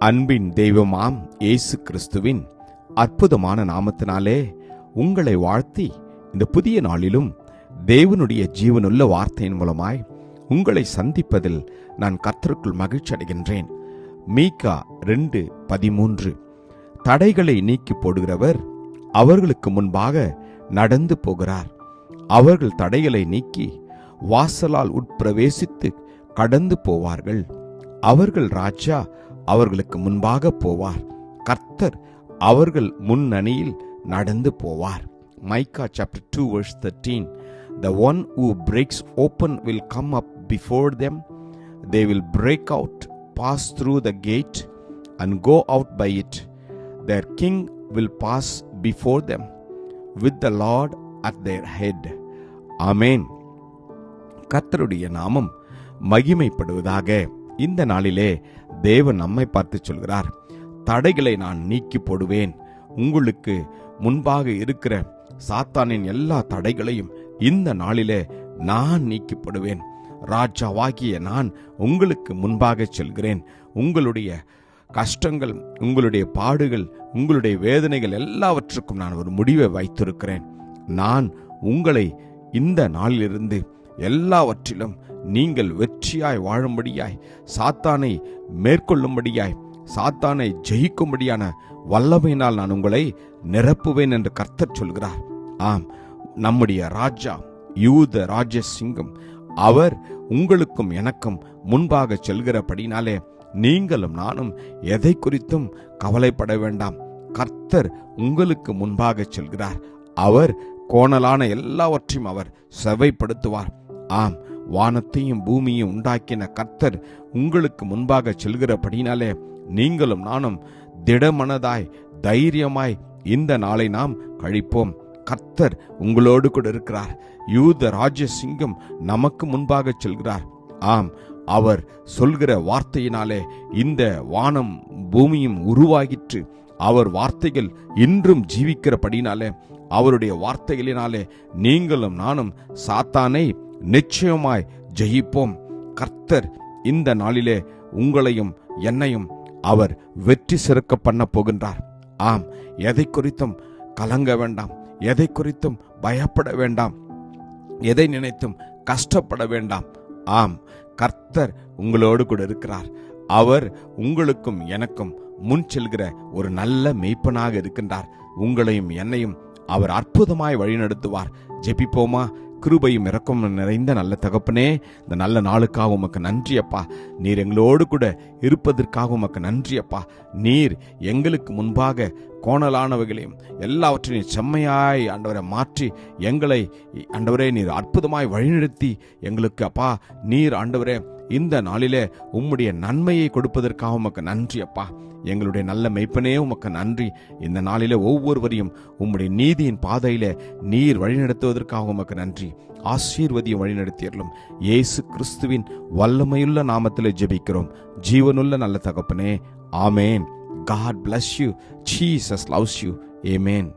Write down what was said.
அன்பின் தெய்வமாம் இயேசு கிறிஸ்துவின் அற்புதமான நாமத்தினாலே உங்களை வாழ்த்தி இந்த புதிய நாளிலும் தேவனுடைய ஜீவனுள்ள வார்த்தையின் மூலமாய் உங்களை சந்திப்பதில் நான் கர்த்தருக்குள் மகிழ்ச்சி அடைகின்றேன். மீகா ரெண்டு பதிமூன்று. தடைகளை நீக்கி போடுகிறவர் அவர்களுக்கு முன்பாக நடந்து போகிறார். அவர்கள் தடைகளை நீக்கி வாசலால் உட்பிரவேசித்து கடந்து போவார்கள். அவர்கள் ராஜா அவர்களுக்கு முன்பாக போவார். கர்த்தர் அவர்கள் முன்னணியில் நடந்து போவார். Micah chapter two verse thirteen the one who breaks open will come up before them they will break out pass through the gate and go out by it their king will pass before them with the Lord at their head amen கர்த்தருடைய நாமம் மகிமைப்படுவதாக. இந்த நாளிலே தேவன் நம்மை பார்த்து சொல்கிறார் தடைகளை நான் நீக்கி போடுவேன். உங்களுக்கு முன்பாக இருக்கிற சாத்தானின் எல்லா தடைகளையும் இந்த நாளிலே நான் நீக்கிப்படுவேன் ராஜாவாகிய நான் உங்களுக்கு முன்பாக செல்கிறேன். உங்களுடைய கஷ்டங்கள் உங்களுடைய பாடுகள் உங்களுடைய வேதனைகள் எல்லாவற்றுக்கும் நான் ஒரு முடிவை வைத்திருக்கிறேன். நான் உங்களை இந்த நாளிலிருந்து எல்லாவற்றிலும் நீங்கள் வெற்றியாய் வாழும்படியாய் சாத்தானை மேற்கொள்ளும்படியாய் சாத்தானை ஜெயிக்கும்படியான வல்லமையினால் நான் உங்களை நிரப்புவேன் என்று கர்த்தர் சொல்கிறார். ஆம் நம்முடைய ராஜா யூத ராஜசிங்கம் அவர் உங்களுக்கும் எனக்கும் முன்பாக செல்கிறபடினாலே நீங்களும் நானும் எதை குறித்தும் கவலைப்பட வேண்டாம். கர்த்தர் உங்களுக்கு முன்பாக செல்கிறார். அவர் கோணலான எல்லாவற்றையும் அவர் செவைப்படுத்துவார். ஆம் வானத்தையும் பூமியையும் உண்டாக்கின கர்த்தர் உங்களுக்கு முன்பாக செல்கிறபடினாலே நீங்களும் நானும் திடமனதாய் தைரியமாய் இந்த நாளை நாம் கழிப்போம். கர்த்தர் உங்களோடு கூட இருக்கிறார். யூத ராஜசிங்கம் நமக்கு முன்பாக செல்கிறார். ஆம் அவர் சொல்கிற வார்த்தையினாலே இந்த வானம் பூமியும் உருவாகிற்று. அவர் வார்த்தைகள் இன்றும் ஜீவிக்கிறபடினாலே அவருடைய வார்த்தைகளினாலே நீங்களும் நானும் சாத்தானை நிச்சயமாய் ஜெயிப்போம். கர்த்தர் இந்த நாளிலே உங்களையும் என்னையும் அவர் வெற்றி சிறக்க பண்ண போகின்றார். ஆம் எதை குறித்தும் கலங்க வேண்டாம். எதை குறித்தும் பயப்பட வேண்டாம். எதை நினைத்தும் கஷ்டப்பட வேண்டாம். ஆம் கர்த்தர் உங்களோடு கூட இருக்கிறார். அவர் உங்களுக்கும் எனக்கும் முன் செல்கிற ஒரு நல்ல மெய்ப்பனாக இருக்கின்றார். உங்களையும் என்னையும் அவர் அற்புதமாய் வழிநடத்துவார். ஜெபிப்போமா? கிருபையும் இறக்கும் நிறைந்த நல்ல தகப்பனே இந்த நல்ல நாளுக்காக உமக்கு நன்றி அப்பா. நீர் எங்களோடு கூட இருப்பதற்காக உமக்கு நன்றி அப்பா. நீர் எங்களுக்கு முன்பாக கோணலானவைகளையும் எல்லாவற்றையும் செம்மையாய் ஆண்டவரை மாற்றி எங்களை ஆண்டவரே நீர் அற்புதமாய் வழிநடத்தி எங்களுக்கு அப்பா. நீர் ஆண்டவரே இந்த நாளிலே உம்முடைய நன்மையை கொடுப்பதற்காக உமக்கு நன்றி அப்பா. எங்களுடைய நல்ல மெய்ப்பனே உமக்கு நன்றி. இந்த நாளிலே ஒவ்வொருவரையும் உம்முடைய நீதியின் பாதையில நீர் வழிநடத்துவதற்காக உமக்கு நன்றி. ஆசீர்வதியும் வழிநடத்தியர்களும் இயேசு கிறிஸ்துவின் வல்லமையுள்ள நாமத்திலே ஜெபிக்கிறோம். ஜீவனுள்ள நல்ல தகப்பனே ஆமேன். God bless you Jesus loves you amen